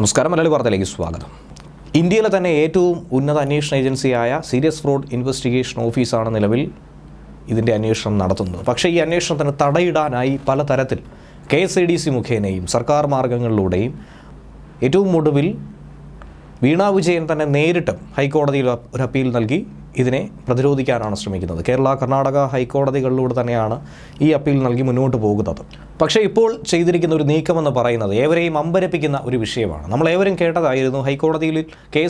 നമസ്കാരം മലയാളി വാർത്തയിലേക്ക് സ്വാഗതം. ഇന്ത്യയിലെ തന്നെ ഏറ്റവും ഉന്നത അന്വേഷണ ഏജൻസിയായ സീരിയസ് ഫ്രോഡ് ഇൻവെസ്റ്റിഗേഷൻ ഓഫീസാണ് നിലവിൽ ഇതിന്റെ അന്വേഷണം നടത്തുന്നത്. പക്ഷേ ഈ അന്വേഷണത്തിന് തടയിടാനായി പലതരത്തിൽ K S I D C മുഖേനയും സർക്കാർ മാർഗങ്ങളിലൂടെയും ഏറ്റവും ഒടുവിൽ വീണ വിജയൻ തന്നെ നേരിട്ട് ഹൈക്കോടതിയിൽ ഒരു അപ്പീൽ നൽകി ഇതിനെ പ്രതിരോധിക്കാനാണ് ശ്രമിക്കുന്നത്. കേരള കർണാടക ഹൈക്കോടതികളിലൂടെ തന്നെയാണ് ഈ അപ്പീൽ നൽകി മുന്നോട്ട് പോകുന്നത്. പക്ഷേ ഇപ്പോൾ ചെയ്തിരിക്കുന്ന ഒരു നീക്കമെന്ന് പറയുന്നത് ഏവരെയും അമ്പരപ്പിക്കുന്ന ഒരു വിഷയമാണ്. നമ്മൾ ഏവരും കേട്ടതായിരുന്നു ഹൈക്കോടതിയിൽ കെ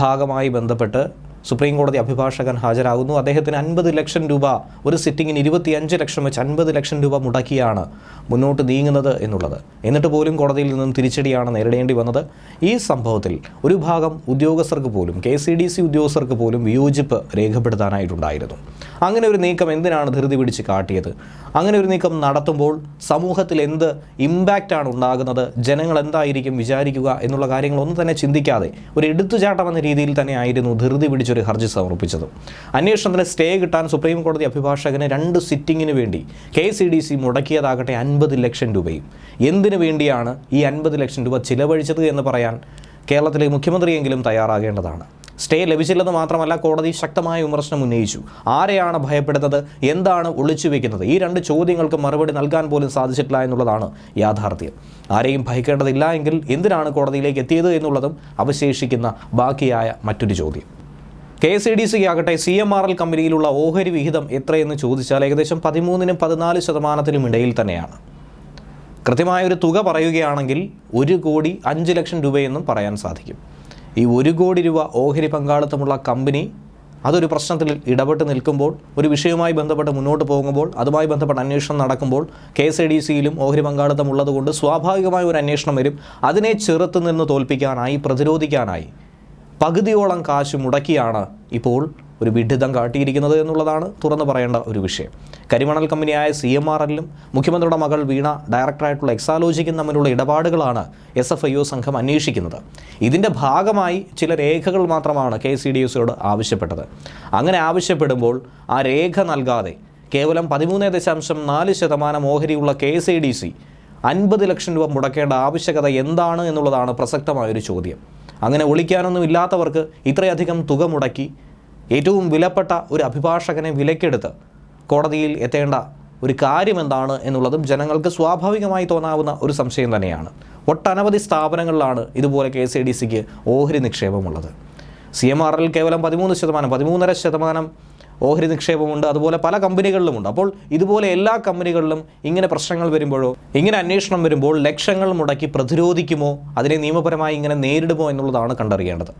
ഭാഗമായി ബന്ധപ്പെട്ട് സുപ്രീം കോടതി അഭിഭാഷകൻ ഹാജരാകുന്നു. അദ്ദേഹത്തിന് അൻപത് ലക്ഷം രൂപ ഒരു സിറ്റിങ്ങിന് ഇരുപത്തിയഞ്ച് ലക്ഷം വെച്ച് അൻപത് ലക്ഷം രൂപ മുടക്കിയാണ് മുന്നോട്ട് നീങ്ങുന്നത് എന്നുള്ളത്. എന്നിട്ട് പോലും കോടതിയിൽ നിന്നും തിരിച്ചടിയാണ് നേരിടേണ്ടി വന്നത്. ഈ സംഭവത്തിൽ ഒരു ഭാഗം ഉദ്യോഗസ്ഥർക്ക് പോലും കെ സി ഡി സി ഉദ്യോഗസ്ഥർക്ക് പോലും വിയോജിപ്പ് രേഖപ്പെടുത്താനായിട്ടുണ്ടായിരുന്നു. അങ്ങനെ ഒരു നീക്കം എന്തിനാണ് ധൃതി പിടിച്ച് കാട്ടിയത്? അങ്ങനെ ഒരു നീക്കം നടത്തുമ്പോൾ സമൂഹത്തിൽ എന്ത് ഇമ്പാക്റ്റാണ് ഉണ്ടാകുന്നത്? ജനങ്ങൾ എന്തായിരിക്കും വിചാരിക്കുക എന്നുള്ള കാര്യങ്ങളൊന്നും തന്നെ ചിന്തിക്കാതെ ഒരു എടുത്തുചാട്ടം എന്ന രീതിയിൽ തന്നെ ആയിരുന്നു ധൃതി പിടിച്ചൊരു ഹർജി സമർപ്പിച്ചത്. അന്വേഷണത്തിന് സ്റ്റേ കിട്ടാൻ സുപ്രീം കോടതി അഭിഭാഷകന് രണ്ട് സിറ്റിങ്ങിന് വേണ്ടി കെ സി ഡി സി മുടക്കിയതാകട്ടെ അൻപത് ലക്ഷം രൂപയും. എന്തിനു വേണ്ടിയാണ് ഈ അൻപത് ലക്ഷം രൂപ ചിലവഴിച്ചത് എന്ന് പറയാൻ കേരളത്തിലെ മുഖ്യമന്ത്രിയെങ്കിലും തയ്യാറാകേണ്ടതാണ്. സ്റ്റേ ലഭിച്ചില്ലെന്ന് മാത്രമല്ല കോടതി ശക്തമായ വിമർശനം ഉന്നയിച്ചു. ആരെയാണ് ഭയപ്പെടുന്നത്? എന്താണ് ഒളിച്ചു വെക്കുന്നത്? ഈ രണ്ട് ചോദ്യങ്ങൾക്ക് മറുപടി നൽകാൻ പോലും സാധിച്ചിട്ടില്ല എന്നുള്ളതാണ് യാഥാർത്ഥ്യം. ആരെയും ഭയക്കേണ്ടതില്ല എങ്കിൽ എന്തിനാണ് കോടതിയിലേക്ക് എത്തിയത് എന്നുള്ളതും അവശേഷിക്കുന്ന ബാക്കിയായ മറ്റൊരു ചോദ്യം. കെ എസ് ഇ ഡി സിക്ക് ആകട്ടെ സി എം ആർ എൽ കമ്പനിയിലുള്ള ഓഹരി വിഹിതം എത്രയെന്ന് ചോദിച്ചാൽ ഏകദേശം പതിമൂന്നിനും പതിനാല് ശതമാനത്തിനും ഇടയിൽ തന്നെയാണ്. കൃത്യമായൊരു തുക പറയുകയാണെങ്കിൽ ഒരു കോടി അഞ്ച് ലക്ഷം രൂപയെന്നും പറയാൻ സാധിക്കും. ഈ ഒരു കോടി രൂപ ഓഹരി പങ്കാളിത്തമുള്ള കമ്പനി അതൊരു പ്രശ്നത്തിൽ ഇടപെട്ട് നിൽക്കുമ്പോൾ ഒരു വിഷയവുമായി ബന്ധപ്പെട്ട് മുന്നോട്ട് പോകുമ്പോൾ അതുമായി ബന്ധപ്പെട്ട അന്വേഷണം നടക്കുമ്പോൾ കെ എസ് ഐ ഡി സിയിലും ഓഹരി പങ്കാളിത്തം ഉള്ളതുകൊണ്ട് സ്വാഭാവികമായ ഒരു അന്വേഷണം വരും. അതിനെ ചെറുത്ത് നിന്ന് തോൽപ്പിക്കാനായി പ്രതിരോധിക്കാനായി പകുതിയോളം കാശ് മുടക്കിയാണ് ഇപ്പോൾ ഒരു വിഡിതം കാട്ടിയിരിക്കുന്നത് എന്നുള്ളതാണ് തുറന്നു പറയേണ്ട ഒരു വിഷയം. കരിമണൽ കമ്പനിയായ സി എം ആർ എല്ലും മുഖ്യമന്ത്രിയുടെ മകൾ വീണ ഡയറക്ടറായിട്ടുള്ള എക്സാലോജിക്കും തമ്മിലുള്ള ഇടപാടുകളാണ് എസ് എഫ് ഐ ഒ സംഘം അന്വേഷിക്കുന്നത്. ഇതിന്റെ ഭാഗമായി ചില രേഖകൾ മാത്രമാണ് കെ സി ഡി എസിയോട് ആവശ്യപ്പെട്ടത്. അങ്ങനെ ആവശ്യപ്പെടുമ്പോൾ ആ രേഖ നൽകാതെ കേവലം പതിമൂന്ന് ദശാംശം നാല് ശതമാനം ഓഹരിയുള്ള K S I D C അൻപത് ലക്ഷം രൂപ മുടക്കേണ്ട ആവശ്യകത എന്താണ് എന്നുള്ളതാണ് പ്രസക്തമായൊരു ചോദ്യം. അങ്ങനെ ഒളിക്കാനൊന്നും ഇല്ലാത്തവർക്ക് ഇത്രയധികം തുക മുടക്കി ഏറ്റവും വിലപ്പെട്ട ഒരു അഭിഭാഷകനെ വിലക്കെടുത്ത് കോടതിയിൽ എത്തേണ്ട ഒരു കാര്യം എന്താണ് എന്നുള്ളതും ജനങ്ങൾക്ക് സ്വാഭാവികമായി തോന്നാവുന്ന ഒരു സംശയം തന്നെയാണ്. ഒട്ടനവധി സ്ഥാപനങ്ങളിലാണ് ഇതുപോലെ കെ എസ് ഡി സിക്ക് ഓഹരി നിക്ഷേപമുള്ളത്. സി എം ആറിൽ കേവലം പതിമൂന്ന് ശതമാനം പതിമൂന്നര ശതമാനം ഓഹരി നിക്ഷേപമുണ്ട് അതുപോലെ പല കമ്പനികളിലുമുണ്ട്. അപ്പോൾ ഇതുപോലെ എല്ലാ കമ്പനികളിലും ഇങ്ങനെ പ്രശ്നങ്ങൾ വരുമ്പോഴോ ഇങ്ങനെ അന്വേഷണം വരുമ്പോൾ ലക്ഷങ്ങൾ മുടക്കി പ്രതിരോധിക്കുമോ അതിനെ നിയമപരമായി ഇങ്ങനെ നേരിടുമോ എന്നുള്ളതാണ് കണ്ടറിയേണ്ടത്.